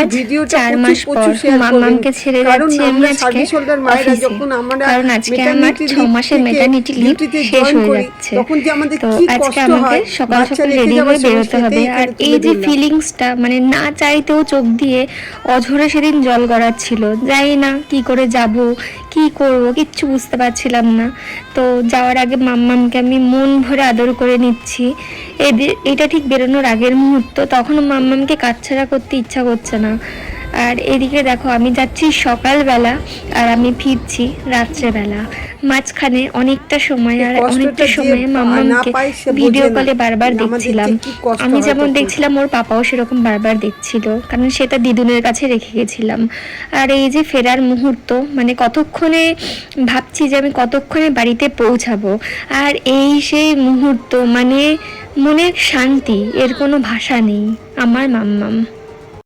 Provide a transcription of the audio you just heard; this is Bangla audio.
আজ চার মাস পর ছেড়ে যাচ্ছি আমি আজকে অফিসে কারণ আজকে আমার ছ মাসের মেটার্নিটি লিভ শেষ হয়ে যাচ্ছে। তখন যে আমাদের তো কি আজকে কষ্ট আমাকে সকাল সকাল রেডি হয়ে বেরোতে হবে। আর এই যে ফিলিংসটা মানে না চাইতেও চোখ দিয়ে অঝরে সেদিন জল গড়াচ্ছিল। যাই না কি করে যাব কি করব কিচ্ছু বুঝতে পারছিলাম না। তো যাওয়ার আগে মাম্মামকে আমি মন ভরে আদর করে নিচ্ছি। এটা ঠিক বেরোনোর আগের মুহূর্ত। তখন মাম্মামকে ছাড়া করতে ইচ্ছা করছে না। আর এদিকে দেখো আমি যাচ্ছি সকালবেলা আর আমি ফিরছি রাত্রেবেলা। মাঝখানে অনেকটা সময় আর অনেকটা সময় সে ভিডিও কলে বারবার দেখছিলাম। আমি যেমন দেখছিলাম ওর পাপাও সেরকম বারবার দেখছিল কারণ সেটা দিদুনের কাছে রেখে গেছিলাম। আর এই যে ফেরার মুহূর্ত মানে কতক্ষণে ভাবছি যে আমি কতক্ষণে বাড়িতে পৌঁছাবো। আর এই সেই মুহূর্ত মানে মনের শান্তি এর কোনো ভাষা নেই আমার মাম্মাম।